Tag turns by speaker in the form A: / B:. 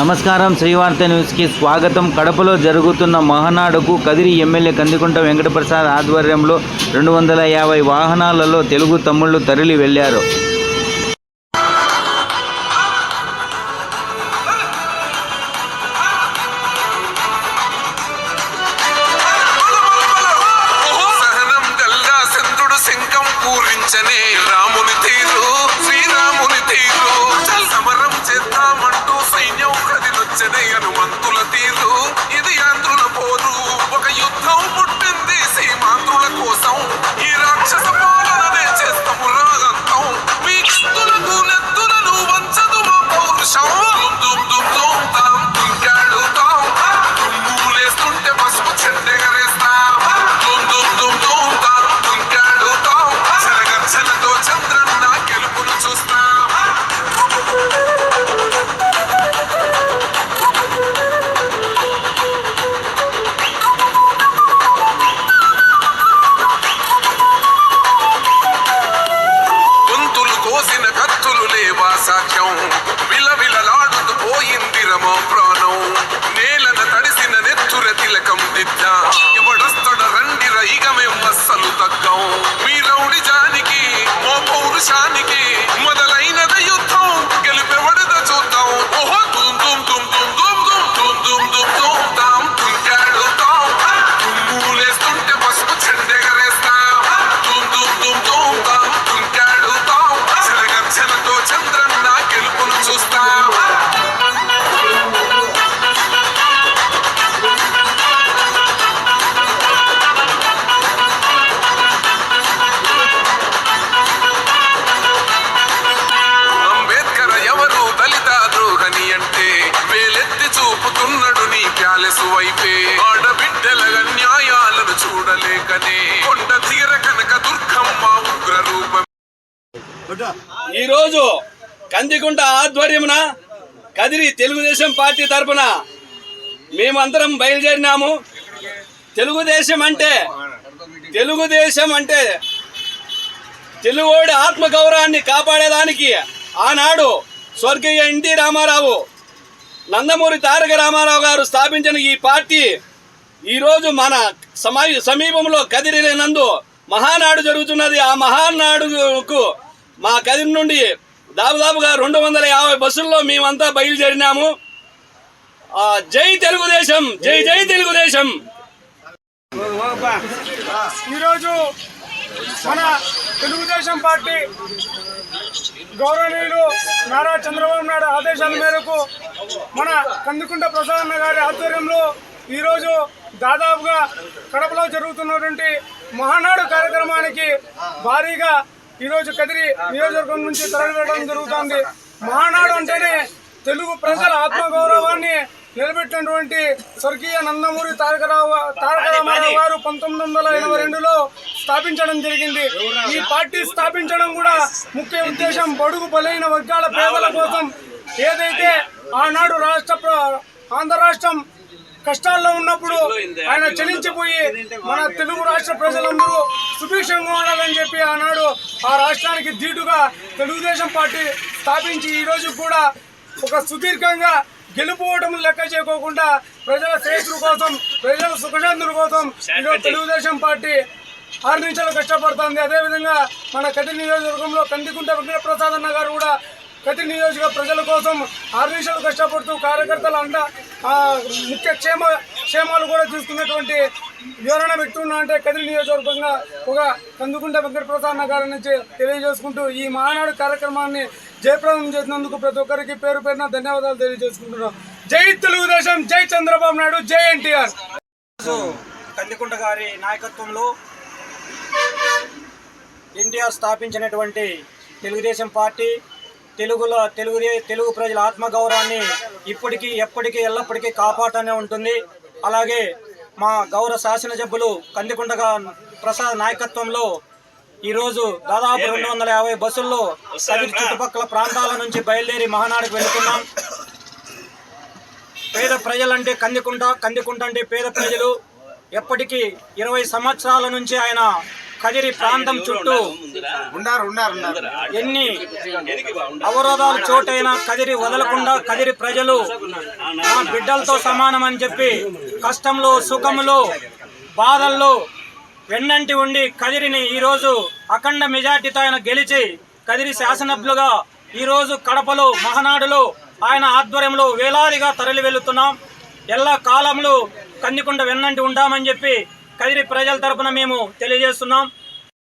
A: నమస్కారం. శ్రీవార్త న్యూస్కి స్వాగతం. కడపలో జరుగుతున్న మహానాడుకు కదిరి ఎమ్మెల్యే కందికుంట వెంకటప్రసాద్ ఆధ్వర్యంలో రెండు వందల యాభై వాహనాలలో తెలుగు తమ్ముళ్ళు తరలి
B: వెళ్ళారు We don't ఆడబిడ్డల న్యాయాలను చూడలేకనే కొండ తీర కనక దుర్గమ్మ ఉగ్ర రూపం
C: ఈరోజు కందికుంట ఆధ్వర్యమున కదిరి తెలుగుదేశం పార్టీ తరపున మేమందరం బయలుదేరినాము. తెలుగుదేశం అంటే తెలుగుదేశం అంటే తెలుగువాడి ఆత్మగౌరవాన్ని కాపాడేదానికి ఆనాడు స్వర్గీయ ఎన్టీ రామారావు నందమూరి తారక రామారావు గారు స్థాపించిన ఈ పార్టీ ఈరోజు మన సమీ సమీపంలో కదిరి నందు మహానాడు జరుగుతున్నది. ఆ మహానాడుకు మా కదిరి నుండి దాదాపుగా రెండు వందల యాభై బస్సుల్లో మేమంతా బయలుదేరినాము. ఆ, జై తెలుగుదేశం జై జై తెలుగుదేశం.
D: ఈరోజు మన తెలుగుదేశం పార్టీ గౌరవనీయులు నారా చంద్రబాబు నాయుడు ఆదేశాల మేరకు మన కందుకుంట ప్రసాదన్న గారి ఆధ్వర్యంలో ఈరోజు దాదాపుగా కడపలో జరుగుతున్నటువంటి మహానాడు కార్యక్రమానికి భారీగా ఈరోజు కదిరి నియోజకవర్గం నుంచి తరలివేయడం జరుగుతోంది. మహానాడు అంటేనే తెలుగు ప్రజల ఆత్మగౌరవాన్ని నిలబెట్టినటువంటి స్వర్గీయ నందమూరి తారక రావు తారక రామారావు గారు పంతొమ్మిది వందల ఎనభై రెండులో స్థాపించడం జరిగింది. ఈ పార్టీ స్థాపించడం కూడా ముఖ్య ఉద్దేశం బడుగు బలైన వర్గాల పేదల కోసం. ఏదైతే ఆనాడు రాష్ట్ర ఆంధ్ర రాష్ట్రం కష్టాల్లో ఉన్నప్పుడు ఆయన చలించిపోయి మన తెలుగు రాష్ట్ర ప్రజలందరూ సుభిక్షంగా ఉండాలని చెప్పి ఆనాడు ఆ రాష్ట్రానికి ధీటుగా తెలుగుదేశం పార్టీ స్థాపించి ఈరోజు కూడా ఒక సుదీర్ఘంగా గెలుపోవడం లెక్క చేయకోకుండా ప్రజల శ్రేష్ఠుల కోసం ప్రజల సుఖశాంతుల కోసం ఈరోజు తెలుగుదేశం పార్టీ ఆరు నిమిషాలు కష్టపడుతుంది. అదేవిధంగా మన కటి నియోజకవర్గంలో కందికుంట వెంకటప్రసాద్ అన్న గారు కూడా కటి నియోజక ప్రజల కోసం ఆరు నిమిషాలు కష్టపడుతూ కార్యకర్తల అంట ముఖ్య క్షేమ క్షేమాలు కూడా చూసుకున్నటువంటి వివరణ వ్యక్తున్నా అంటే కదిరి నియోజకవర్గంగా ఒక కందుకుంట వెంకటప్రసాద్ అన్న గారి నుంచి తెలియజేసుకుంటూ ఈ మానాడు కార్యక్రమాన్ని జయప్రదం చేసినందుకు ప్రతి ఒక్కరికి పేరు పేరున ధన్యవాదాలు తెలియజేసుకుంటున్నాం. జై తెలుగుదేశం జై చంద్రబాబు నాయుడు జై ఎన్టీఆర్.
E: కందికుంట గారి నాయకత్వంలో ఎన్టీఆర్ స్థాపించినటువంటి తెలుగుదేశం పార్టీ తెలుగులో తెలుగు తెలుగు ప్రజల ఆత్మగౌరవాన్ని ఇప్పటికీ ఎప్పటికీ ఎల్లప్పటికీ కాపాడుతూనే ఉంటుంది. అలాగే మా గౌరవ శాసనసభ్యులు కందికుంటగా ప్రసాద్ నాయకత్వంలో ఈరోజు దాదాపు రెండు వందల యాభై బస్సుల్లో కదిరి చుట్టుపక్కల ప్రాంతాల నుంచి బయలుదేరి మహానాడుకు వెళుతున్నాం. పేద ప్రజలంటే కందికుంట కందికుంట అంటే పేద ప్రజలు. ఎప్పటికీ ఇరవై సంవత్సరాల నుంచి ఆయన కదిరి ప్రాంతం చుట్టూ ఎన్ని అవరోధాలు చోటైనా కదిరి వదలకుండా కదిరి ప్రజలు మా బిడ్డలతో సమానం అని చెప్పి కష్టంలో సుఖంలో బాధల్లో వెన్నంటి ఉండి కదిరిని ఈరోజు అఖండ మెజార్టీతో ఆయన గెలిచి కదిరి శాసనసభ్యులుగా ఈరోజు కడపలో మహనాడులో ఆయన ఆధ్వర్యంలో వేలాదిగా తరలి వెళుతున్నాం ఎల్ల కాలంలో కందికుంట వెన్నంటి ఉంటామని చెప్పి కదిరి ప్రజల తరపున మేము తెలియజేస్తున్నాం.